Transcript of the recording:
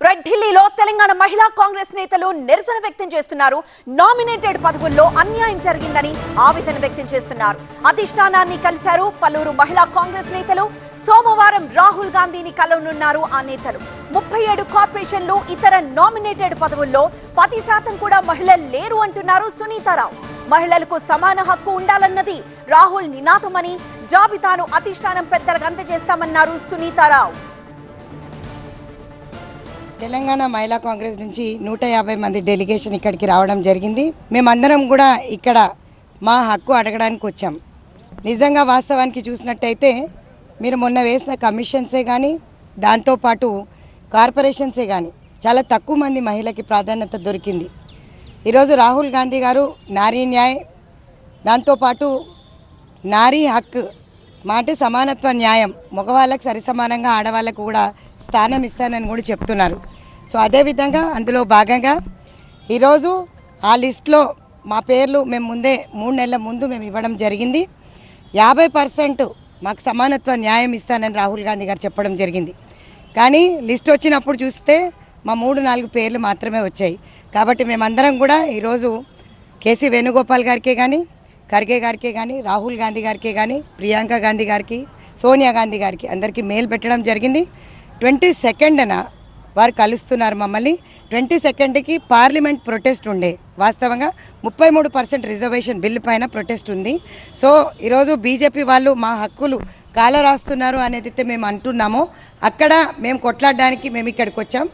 Red ఢిల్లీలో తెలంగాణ మహిళా కాంగ్రెస్ నేతలు నిరసన వ్యక్తం చేస్తున్నారు. నామినేటెడ్ పదవుల్లో అన్యాయం జరిగిందని ఆవేదన వ్యక్తం చేస్తున్నారు. అధిష్టానాన్ని కలిశారు పలువురు మహిళా కాంగ్రెస్ నేతలు. సోమవారం రాహుల్ గాంధీని కలవనున్నారు ఆ నేతలు. ముప్పై ఏడు కార్పొరేషన్లు ఇతర నామినేటెడ్ పదవుల్లో పది శాతం కూడా మహిళలు లేరు అంటున్నారు సునీతారావు. మహిళలకు సమాన హక్కు ఉండాలన్నది రాహుల్ నినాదమని జాబితాను అధిష్టానం పెద్దలకు అందజేస్తామన్నారు సునీతారావు. తెలంగాణ మహిళా కాంగ్రెస్ నుంచి నూట యాభై మంది డెలిగేషన్ ఇక్కడికి రావడం జరిగింది. మేమందరం కూడా ఇక్కడ మా హక్కు అడగడానికి వచ్చాం. నిజంగా వాస్తవానికి చూసినట్టయితే మీరు మొన్న వేసిన కమిషన్సే కానీ దాంతోపాటు కార్పొరేషన్సే కానీ చాలా తక్కువ మంది మహిళకి ప్రాధాన్యత దొరికింది. ఈరోజు రాహుల్ గాంధీ గారు నారీ న్యాయ్ దాంతోపాటు నారీ హక్కు మాట సమానత్వ న్యాయం మగవాళ్ళకు సరిసమానంగా ఆడవాళ్ళకు కూడా స్థానం ఇస్తానని కూడా చెప్తున్నారు. సో అదేవిధంగా అందులో భాగంగా ఈరోజు ఆ లిస్ట్లో మా పేర్లు మేము ముందే మూడు నెలల ముందు మేము ఇవ్వడం జరిగింది. యాభై పర్సెంట్ మాకు సమానత్వ న్యాయం ఇస్తానని రాహుల్ గాంధీ గారు చెప్పడం జరిగింది. కానీ లిస్ట్ వచ్చినప్పుడు చూస్తే మా మూడు నాలుగు పేర్లు మాత్రమే వచ్చాయి. కాబట్టి మేమందరం కూడా ఈరోజు కేసీ వేణుగోపాల్ గారికే కానీ ఖర్గే గారికే కానీ రాహుల్ గాంధీ గారికే కానీ ప్రియాంక గాంధీ గారికి సోనియా గాంధీ గారికి అందరికీ మెయిల్ పెట్టడం జరిగింది. ట్వంటీ సెకండ్న వారు కలుస్తున్నారు మమ్మల్ని. ట్వంటీ సెకండ్కి పార్లమెంట్ ప్రొటెస్ట్ ఉండే. వాస్తవంగా ముప్పై మూడు పర్సెంట్ రిజర్వేషన్ బిల్లు పైన ప్రొటెస్ట్ ఉంది. సో ఈరోజు బీజేపీ వాళ్ళు మా హక్కులు కాల రాస్తున్నారు అనేది అయితే మేము అంటున్నాము. అక్కడ మేము కొట్లాడడానికి మేము ఇక్కడికి వచ్చాం.